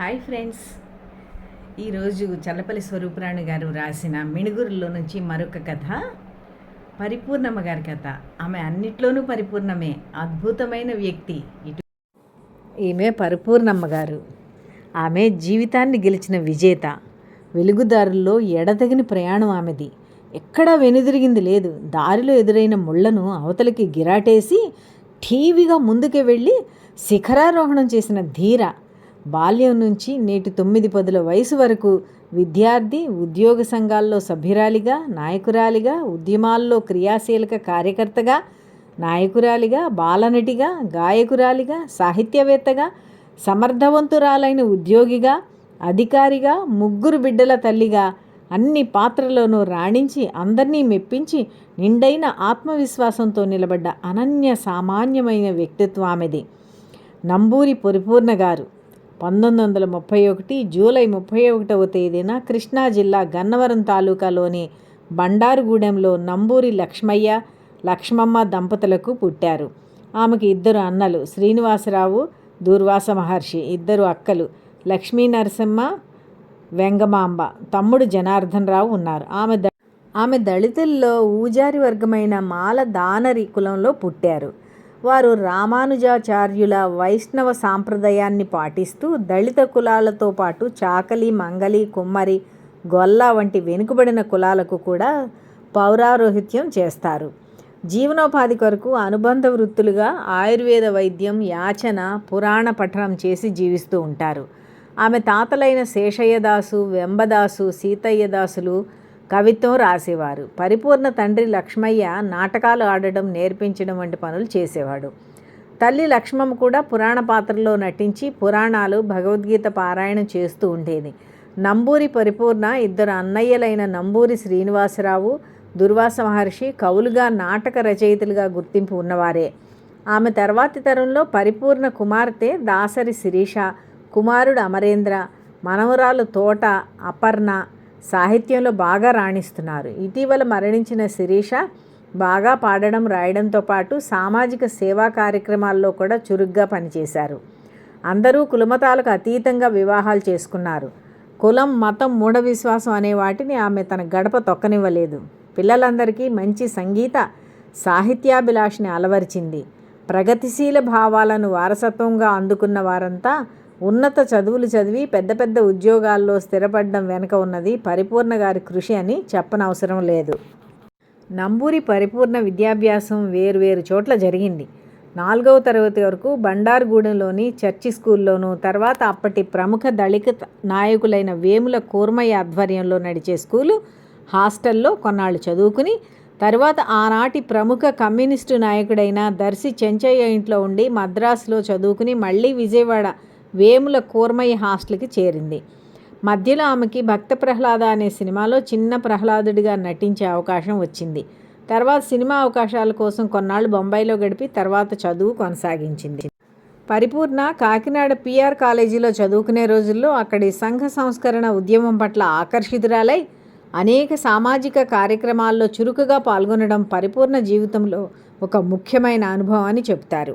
Hi friends. ఈరోజు చల్లపల్లి స్వరూపరాణి గారు రాసిన మిణుగురులో నుంచి మరొక కథ. పరిపూర్ణమ్మ గారి కథ. ఆమె అన్నిట్లోనూ పరిపూర్ణమే. అద్భుతమైన వ్యక్తి. ఇటు ఈమె పరిపూర్ణమ్మ గారు. ఆమె జీవితాన్ని గెలిచిన విజేత. వెలుగుదారుల్లో ఎడతగిన ప్రయాణం ఆమెది. ఎక్కడా వెనుదిరిగింది లేదు. దారిలో ఎదురైన ముళ్ళను అవతలికి గిరాటేసి ఠీవిగా ముందుకే వెళ్ళి శిఖరారోహణం చేసిన ధీర బాల్యం నుంచి నేటి తొమ్మిది పదుల వయసు వరకు విద్యార్థి ఉద్యోగ సంఘాల్లో సభ్యురాలిగా నాయకురాలిగా ఉద్యమాల్లో క్రియాశీలక కార్యకర్తగా నాయకురాలిగా బాలనటిగా గాయకురాలిగా సాహిత్యవేత్తగా సమర్థవంతురాలైన ఉద్యోగిగా అధికారిగా ముగ్గురు బిడ్డల తల్లిగా అన్ని పాత్రలోనూ రాణించి అందరినీ మెప్పించి నిండైన ఆత్మవిశ్వాసంతో నిలబడ్డ అనన్య సామాన్యమైన వ్యక్తిత్వం ఆమెది నంబూరి పరిపూర్ణ గారు. పంతొమ్మిది వందల ముప్పై ఒకటి జూలై ముప్పై ఒకటవ తేదీన కృష్ణా జిల్లా గన్నవరం తాలూకాలోని బండారుగూడెంలో నంబూరి లక్ష్మయ్య లక్ష్మమ్మ దంపతులకు పుట్టారు. ఆమెకి ఇద్దరు అన్నలు శ్రీనివాసరావు దూర్వాస మహర్షి ఇద్దరు అక్కలు లక్ష్మీ నరసింహ వెంగమాంబ తమ్ముడు జనార్దన్ రావు ఉన్నారు. ఆమె ద ఆమె దళితుల్లో ఊజారి వర్గమైన మాల దానరి కులంలో పుట్టారు. వారు రామానుజాచార్యుల వైష్ణవ సాంప్రదాయాన్ని పాటిస్తూ దళిత కులాలతో పాటు చాకలి మంగలి కుమ్మరి గొల్ల వంటి వెనుకబడిన కులాలకు కూడా పౌరారోహిత్యం చేస్తారు. జీవనోపాధి కొరకు అనుబంధ వృత్తులుగా ఆయుర్వేద వైద్యం యాచన పురాణ పఠనం చేసి జీవిస్తూ ఉంటారు. ఆమె తాతలైన శేషయ్యదాసు వెంబదాసు సీతయ్యదాసులు కవిత్వం రాసేవారు. పరిపూర్ణ తండ్రి లక్ష్మయ్య నాటకాలు ఆడడం నేర్పించడం వంటి పనులు చేసేవాడు. తల్లి లక్ష్మమ్మ కూడా పురాణ పాత్రలో నటించి పురాణాలు భగవద్గీత పారాయణం చేస్తూ ఉండేది. నంబూరి పరిపూర్ణ ఇద్దరు అన్నయ్యలైన నంబూరి శ్రీనివాసరావు దుర్వాస మహర్షి కవులుగా నాటక రచయితలుగా గుర్తింపు ఉన్నవారే. ఆమె తర్వాతి తరంలో పరిపూర్ణ కుమార్తె దాసరి శిరీష కుమారుడు అమరేంద్ర మనవరాలు తోట అపర్ణ సాహిత్యంలో బాగా రాణిస్తున్నారు. ఇటీవల మరణించిన శిరీష బాగా పాడడం రాయడంతో పాటు సామాజిక సేవా కార్యక్రమాల్లో కూడా చురుగ్గా పనిచేశారు. అందరూ కులమతాలకు అతీతంగా వివాహాలు చేసుకున్నారు. కులం మతం మూఢ విశ్వాసం అనే వాటిని ఆమె తన గడప తొక్కనివ్వలేదు. పిల్లలందరికీ మంచి సంగీత సాహిత్యాభిలాషని అలవరిచింది. ప్రగతిశీల భావాలను వారసత్వంగా అందుకున్న వారంతా ఉన్నత చదువులు చదివి పెద్ద పెద్ద ఉద్యోగాల్లో స్థిరపడడం వెనుక ఉన్నది పరిపూర్ణ గారి కృషి అని చెప్పనవసరం లేదు. నంబూరి పరిపూర్ణ విద్యాభ్యాసం వేరువేరు చోట్ల జరిగింది. నాలుగవ తరగతి వరకు బండార్గూడెంలోని చర్చి స్కూల్లోనూ తర్వాత అప్పటి ప్రముఖ దళిత నాయకులైన వేముల కూర్మయ్య ఆధ్వర్యంలో నడిచే స్కూలు హాస్టల్లో కొన్నాళ్ళు చదువుకుని తర్వాత ఆనాటి ప్రముఖ కమ్యూనిస్టు నాయకుడైన దర్శి చెంచయ్య ఇంట్లో ఉండి మద్రాసులో చదువుకుని మళ్ళీ విజయవాడ వేముల కూర్మయ్య హాస్టల్కి చేరింది. మధ్యలో ఆమెకి భక్త ప్రహ్లాద అనే సినిమాలో చిన్న ప్రహ్లాదుడిగా నటించే అవకాశం వచ్చింది. తర్వాత సినిమా అవకాశాల కోసం కొన్నాళ్ళు బొంబాయిలో గడిపి తర్వాత చదువు కొనసాగించింది. పరిపూర్ణ కాకినాడ పిఆర్ కాలేజీలో చదువుకునే రోజుల్లో అక్కడి సంఘ సంస్కరణ ఉద్యమం పట్ల ఆకర్షితురాలై అనేక సామాజిక కార్యక్రమాల్లో చురుకుగా పాల్గొనడం పరిపూర్ణ జీవితంలో ఒక ముఖ్యమైన అనుభవం అని చెప్తారు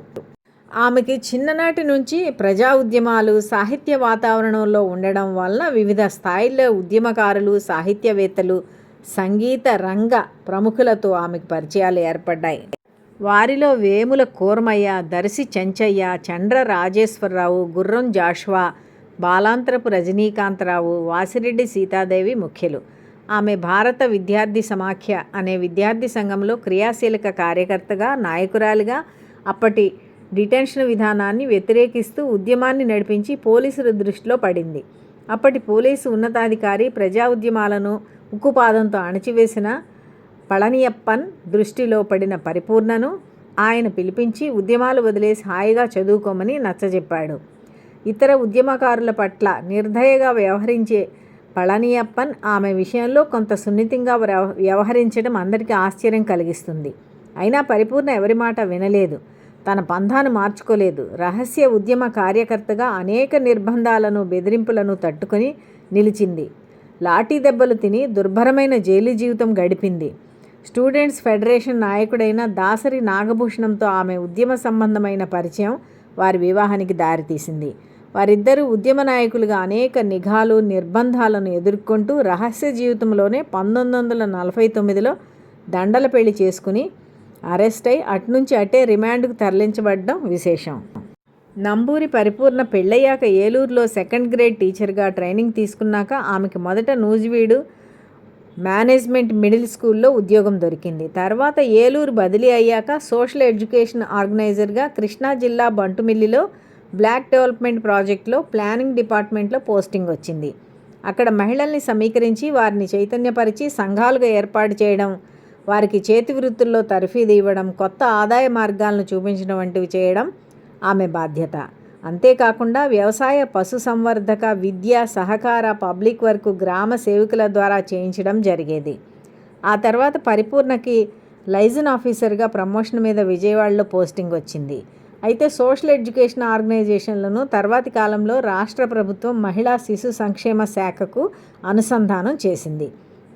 ఆమెకి చిన్ననాటి నుంచి ప్రజా ఉద్యమాలు సాహిత్య వాతావరణంలో ఉండడం వలన వివిధ స్థాయిల్లో ఉద్యమకారులు సాహిత్యవేత్తలు సంగీత రంగ ప్రముఖులతో ఆమెకు పరిచయాలు ఏర్పడ్డాయి. వారిలో వేముల కూర్మయ్య దర్శి చెంచయ్య చండ్ర రాజేశ్వరరావు గుర్రం జాషువా బాలాంతరపు రజనీకాంతరావు వాసిరెడ్డి సీతాదేవి ముఖ్యులు. ఆమె భారత విద్యార్థి సమాఖ్య అనే విద్యార్థి సంఘంలో క్రియాశీలక కార్యకర్తగా నాయకురాలిగా అప్పటి డిటెన్షన్ విధానాన్ని వ్యతిరేకిస్తూ ఉద్యమాన్ని నడిపించి పోలీసుల దృష్టిలో పడింది. అప్పటి పోలీసు ఉన్నతాధికారి ప్రజా ఉద్యమాలను ఉక్కుపాదంతో అణచివేసిన పళనియప్పన్ దృష్టిలో పడిన పరిపూర్ణను ఆయన పిలిపించి ఉద్యమాలు వదిలేసి హాయిగా చదువుకోమని నచ్చజెప్పాడు. ఇతర ఉద్యమకారుల పట్ల నిర్దయగా వ్యవహరించే పళనియప్పన్ ఆమె విషయంలో కొంత సున్నితంగా వ్యవహరించడం అందరికీ ఆశ్చర్యం కలిగిస్తుంది. అయినా పరిపూర్ణ ఎవరి మాట వినలేదు. తన పంధాను మార్చుకోలేదు. రహస్య ఉద్యమ కార్యకర్తగా అనేక నిర్బంధాలను బెదిరింపులను తట్టుకొని నిలిచింది. లాఠీ దెబ్బలు తిని దుర్భరమైన జైలు జీవితం గడిపింది. స్టూడెంట్స్ ఫెడరేషన్ నాయకుడైన దాసరి నాగభూషణంతో ఆమె ఉద్యమ సంబంధమైన పరిచయం వారి వివాహానికి దారితీసింది. వారిద్దరూ ఉద్యమ నాయకులుగా అనేక నిఘాలు నిర్బంధాలను ఎదుర్కొంటూ రహస్య జీవితంలోనే పంతొమ్మిది వందల నలభై తొమ్మిదిలో దండల పెళ్ళి చేసుకుని అరెస్ట్ అయి అటునుంచి అటే రిమాండ్కు తరలించబడడం విశేషం. నంబూరి పరిపూర్ణ పెళ్ళయ్యాక ఏలూరులో సెకండ్ గ్రేడ్ టీచర్గా ట్రైనింగ్ తీసుకున్నాక ఆమెకి మొదట నూజివీడు మేనేజ్మెంట్ మిడిల్ స్కూల్లో ఉద్యోగం దొరికింది. తర్వాత ఏలూరు బదిలీ అయ్యాక సోషల్ ఎడ్యుకేషన్ ఆర్గనైజర్గా కృష్ణా జిల్లా బంటుమిల్లిలో బ్లాక్ డెవలప్మెంట్ ప్రాజెక్ట్లో ప్లానింగ్ డిపార్ట్మెంట్లో పోస్టింగ్ వచ్చింది. అక్కడ మహిళల్ని సమీకరించి వారిని చైతన్యపరిచి సంఘాలుగా ఏర్పాటు చేయడం వారికి చేతి వృత్తుల్లో తర్ఫీదు ఇవ్వడం కొత్త ఆదాయ మార్గాలను చూపించడం వంటివి చేయడం ఆమె బాధ్యత. అంతేకాకుండా వ్యవసాయ పశు సంవర్ధక విద్య సహకార పబ్లిక్ వర్క్ గ్రామ సేవకుల ద్వారా చేయించడం జరిగేది. ఆ తర్వాత పరిపూర్ణకి లైజన్ ఆఫీసర్గా ప్రమోషన్ మీద విజయవాడలో పోస్టింగ్ వచ్చింది. అయితే సోషల్ ఎడ్యుకేషన్ ఆర్గనైజేషన్లను తర్వాతి కాలంలో రాష్ట్ర ప్రభుత్వం మహిళా శిశు సంక్షేమ శాఖకు అనుసంధానం చేసింది.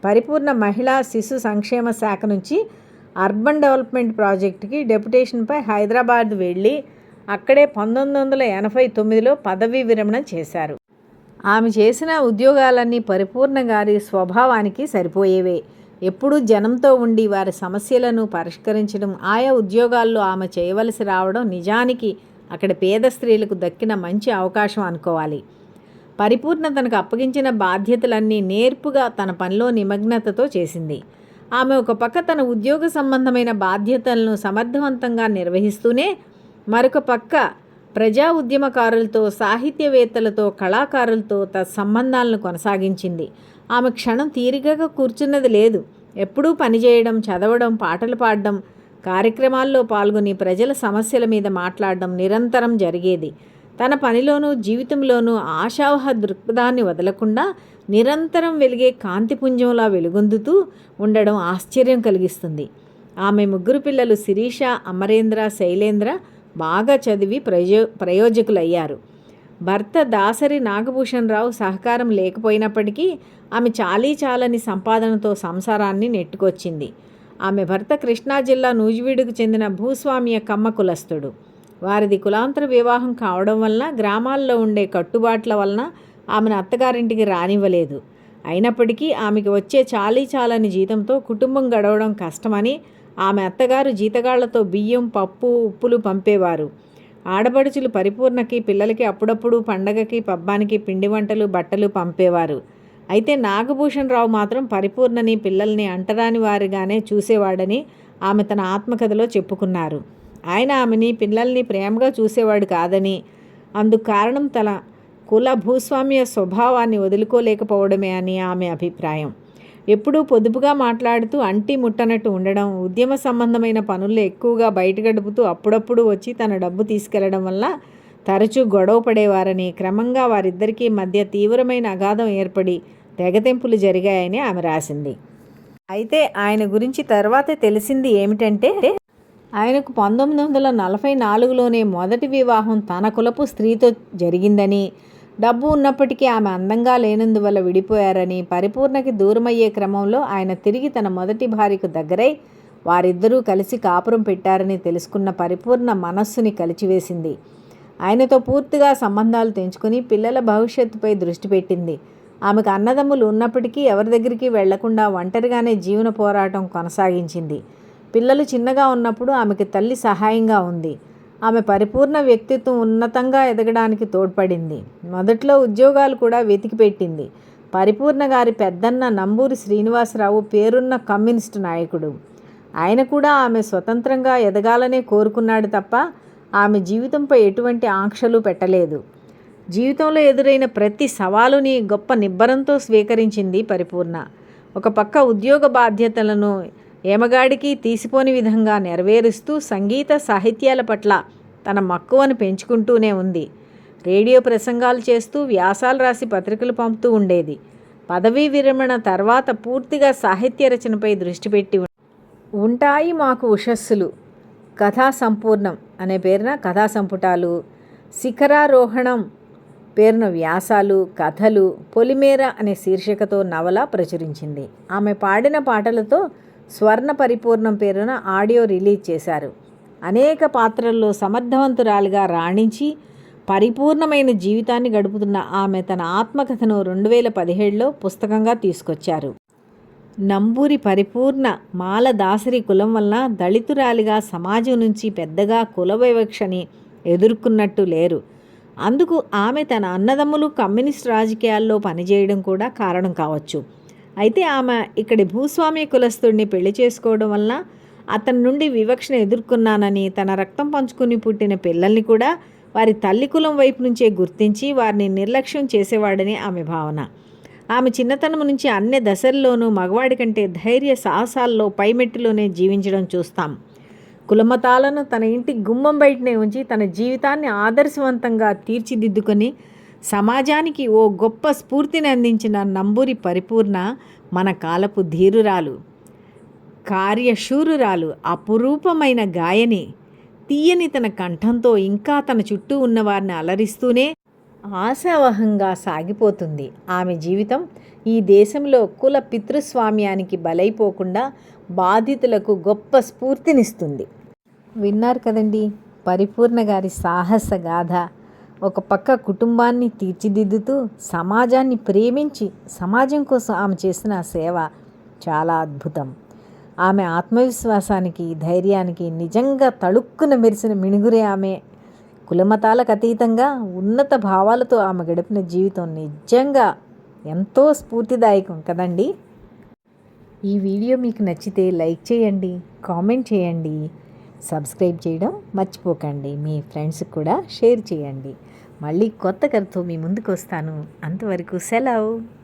పరిపూర్ణ మహిళా శిశు సంక్షేమ శాఖ నుంచి అర్బన్ డెవలప్మెంట్ ప్రాజెక్టుకి డెప్యుటేషన్పై హైదరాబాద్ వెళ్ళి అక్కడే పంతొమ్మిది వందల ఎనభై తొమ్మిదిలో పదవీ విరమణ చేశారు. ఆమె చేసిన ఉద్యోగాలన్నీ పరిపూర్ణ గారి స్వభావానికి సరిపోయేవే. ఎప్పుడూ జనంతో ఉండి వారి సమస్యలను పరిష్కరించడం ఆయా ఉద్యోగాల్లో ఆమె చేయవలసి రావడం నిజానికి అక్కడ పేద స్త్రీలకు దక్కిన మంచి అవకాశం అనుకోవాలి. పరిపూర్ణ తనకు అప్పగించిన బాధ్యతలన్నీ నేర్పుగా తన పనిలో నిమగ్నతతో చేసింది. ఆమె ఒక పక్క తన ఉద్యోగ సంబంధమైన బాధ్యతలను సమర్థవంతంగా నిర్వహిస్తూనే మరొక పక్క ప్రజా ఉద్యమకారులతో సాహిత్యవేత్తలతో కళాకారులతో తన సంబంధాలను కొనసాగించింది. ఆమె క్షణం తీరికగా కూర్చున్నది లేదు. ఎప్పుడూ పనిచేయడం చదవడం పాటలు పాడడం కార్యక్రమాల్లో పాల్గొని ప్రజల సమస్యల మీద మాట్లాడడం నిరంతరం జరిగేది. తన పనిలోనూ జీవితంలోనూ ఆశావహ దృక్పథాన్ని వదలకుండా నిరంతరం వెలిగే కాంతిపుంజంలా వెలుగొందుతూ ఉండడం ఆశ్చర్యం కలిగిస్తుంది. ఆమె ముగ్గురు పిల్లలు శిరీష అమరేంద్ర శైలేంద్ర బాగా చదివి ప్రయో ప్రయోజకులయ్యారు. భర్త దాసరి నాగభూషణ్ రావు సహకారం లేకపోయినప్పటికీ ఆమె చాలీ చాలని సంపాదనతో సంసారాన్ని నెట్టుకొచ్చింది. ఆమె భర్త కృష్ణా జిల్లా నూజివీడుకు చెందిన భూస్వామ్య కమ్మ కులస్తుడు వారిది కులాంతర వివాహం కావడం వలన గ్రామాల్లో ఉండే కట్టుబాట్ల వలన ఆమెను అత్తగారింటికి రానివ్వలేదు. అయినప్పటికీ ఆమెకి వచ్చే చాలీ చాలని జీతంతో కుటుంబం గడవడం కష్టమని ఆమె అత్తగారు జీతగాళ్ళతో బియ్యం పప్పు ఉప్పులు పంపేవారు. ఆడపడుచులు పరిపూర్ణకి పిల్లలకి అప్పుడప్పుడు పండగకి పబ్బానికి పిండి వంటలు బట్టలు పంపేవారు. అయితే నాగభూషణ్ రావు మాత్రం పరిపూర్ణని పిల్లల్ని అంటరాని వారిగానే చూసేవాడని ఆమె తన ఆత్మకథలో చెప్పుకున్నారు. ఆయన ఆమెని పిల్లల్ని ప్రేమగా చూసేవాడు కాదని. అందుకు కారణం తల కుల భూస్వామ్య స్వభావాన్ని వదులుకోలేకపోవడమే అని ఆమె అభిప్రాయం. ఎప్పుడూ పొదుపుగా మాట్లాడుతూ అంటి ముట్టనట్టు ఉండడం ఉద్యమ సంబంధమైన పనుల్లో ఎక్కువగా బయట గడుపుతూ అప్పుడప్పుడు వచ్చి తన డబ్బు తీసుకెళ్ళడం వల్ల తరచూ గొడవ పడేవారని క్రమంగా వారిద్దరికీ మధ్య తీవ్రమైన అగాధం ఏర్పడి తెగతెంపులు జరిగాయని ఆమె రాసింది. అయితే ఆయన గురించి తర్వాతే తెలిసింది ఏమిటంటే ఆయనకు పంతొమ్మిది వందల నలభై నాలుగులోనే మొదటి వివాహం తన కులపు స్త్రీతో జరిగిందని డబ్బు ఉన్నప్పటికీ ఆమె అందంగా లేనందువల్ల విడిపోయారని పరిపూర్ణకి దూరమయ్యే క్రమంలో ఆయన తిరిగి తన మొదటి భార్యకు దగ్గరై వారిద్దరూ కలిసి కాపురం పెట్టారని తెలుసుకున్న పరిపూర్ణ మనస్సుని కలిచివేసింది. ఆయనతో పూర్తిగా సంబంధాలు తెంచుకుని పిల్లల భవిష్యత్తుపై దృష్టి పెట్టింది. ఆమెకు అన్నదమ్ములు ఉన్నప్పటికీ ఎవరి దగ్గరికి వెళ్ళకుండా ఒంటరిగానే జీవన పోరాటం కొనసాగించింది. పిల్లలు చిన్నగా ఉన్నప్పుడు ఆమెకి తల్లి సహాయంగా ఉంది. ఆమె పరిపూర్ణ వ్యక్తిత్వం ఉన్నతంగా ఎదగడానికి తోడ్పడింది. మొదట్లో ఉద్యోగాలు కూడా వెతికి పెట్టింది. పరిపూర్ణ గారి పెద్దన్న నంబూరి శ్రీనివాసరావు పేరున్న కమ్యూనిస్టు నాయకుడు. ఆయన కూడా ఆమె స్వతంత్రంగా ఎదగాలనే కోరుకున్నాడు తప్ప ఆమె జీవితంపై ఎటువంటి ఆంక్షలు పెట్టలేదు. జీవితంలో ఎదురైన ప్రతి సవాలుని గొప్ప నిబ్బరంతో స్వీకరించింది పరిపూర్ణ. ఒక పక్క ఉద్యోగ బాధ్యతలను ఏమగాడికి తీసిపోని విధంగా నెరవేరుస్తూ సంగీత సాహిత్యాల పట్ల తన మక్కువను పెంచుకుంటూనే ఉంది. రేడియో ప్రసంగాలు చేస్తూ వ్యాసాలు రాసి పత్రికలు పంపుతూ ఉండేది. పదవీ విరమణ తర్వాత పూర్తిగా సాహిత్య రచనపై దృష్టి పెట్టి ఉంటాయి మాకు ఉషస్సులు. కథా సంపూర్ణం అనే పేరున కథా సంపుటాలు శిఖరారోహణం పేరున వ్యాసాలు కథలు పొలిమేర అనే శీర్షికతో నవల ప్రచురించింది. ఆమె పాడిన పాటలతో స్వర్ణ పరిపూర్ణం పేరున ఆడియో రిలీజ్ చేశారు. అనేక పాత్రల్లో సమర్థవంతురాలిగా రాణించి పరిపూర్ణమైన జీవితాన్ని గడుపుతున్న ఆమె తన ఆత్మకథను రెండు వేల పదిహేడులో పుస్తకంగా తీసుకొచ్చారు. నంబూరి పరిపూర్ణ మాల దాసరి కులం వలన దళితురాలిగా సమాజం నుంచి పెద్దగా కుల వివక్షని ఎదుర్కొన్నట్టు లేరు. అందుకు ఆమె తన అన్నదమ్ములు కమ్యూనిస్ట్ రాజకీయాల్లో పనిచేయడం కూడా కారణం కావచ్చు. అయితే ఆమె ఇక్కడి భూస్వామి కులస్తుడిని పెళ్ళి చేసుకోవడం వలన అతని నుండి వివక్షను ఎదుర్కొన్నానని తన రక్తం పంచుకుని పుట్టిన పిల్లల్ని కూడా వారి తల్లి కులం వైపు నుంచే గుర్తించి వారిని నిర్లక్ష్యం చేసేవాడని ఆమె భావన. ఆమె చిన్నతనం నుంచి అన్ని దశల్లోనూ మగవాడి కంటే ధైర్య సాహసాల్లో పైమెట్టులోనే జీవించడం చూస్తాం. కులమతాలను తన ఇంటి గుమ్మం బయటనే ఉంచి తన జీవితాన్ని ఆదర్శవంతంగా తీర్చిదిద్దుకొని సమాజానికి ఓ గొప్ప స్ఫూర్తిని అందించిన నంబూరి పరిపూర్ణ మన కాలపు ధీరురాలు కార్యశూరురాలు అపురూపమైన గాయని తీయని తన కంఠంతో ఇంకా తన చుట్టూ ఉన్నవారిని అలరిస్తూనే ఆశావహంగా సాగిపోతుంది. ఆమె జీవితం ఈ దేశంలో కుల పితృస్వామ్యానికి బలైపోకుండా బాధితులకు గొప్ప స్ఫూర్తినిస్తుంది. విన్నారు కదండి పరిపూర్ణ గారి సాహస గాథ. ఒక పక్క కుటుంబాన్ని తీర్చిదిద్దుతూ సమాజాన్ని ప్రేమించి సమాజం కోసం ఆమె చేసిన సేవ చాలా అద్భుతం. ఆమె ఆత్మవిశ్వాసానికి ధైర్యానికి నిజంగా తళుక్కున మెరిసిన మిణుగురే ఆమె. కులమతాలకు అతీతంగా ఉన్నత భావాలతో ఆమె గడిపిన జీవితం నిజంగా ఎంతో స్ఫూర్తిదాయకం కదండి? ఈ వీడియో మీకు నచ్చితే లైక్ చేయండి కామెంట్ చేయండి సబ్స్క్రైబ్ చేయడం మర్చిపోకండి. మీ ఫ్రెండ్స్కి కూడా షేర్ చేయండి. మళ్ళీ కొత్త కథతో మీ ముందుకు వస్తాను. అంతవరకు సెలవు.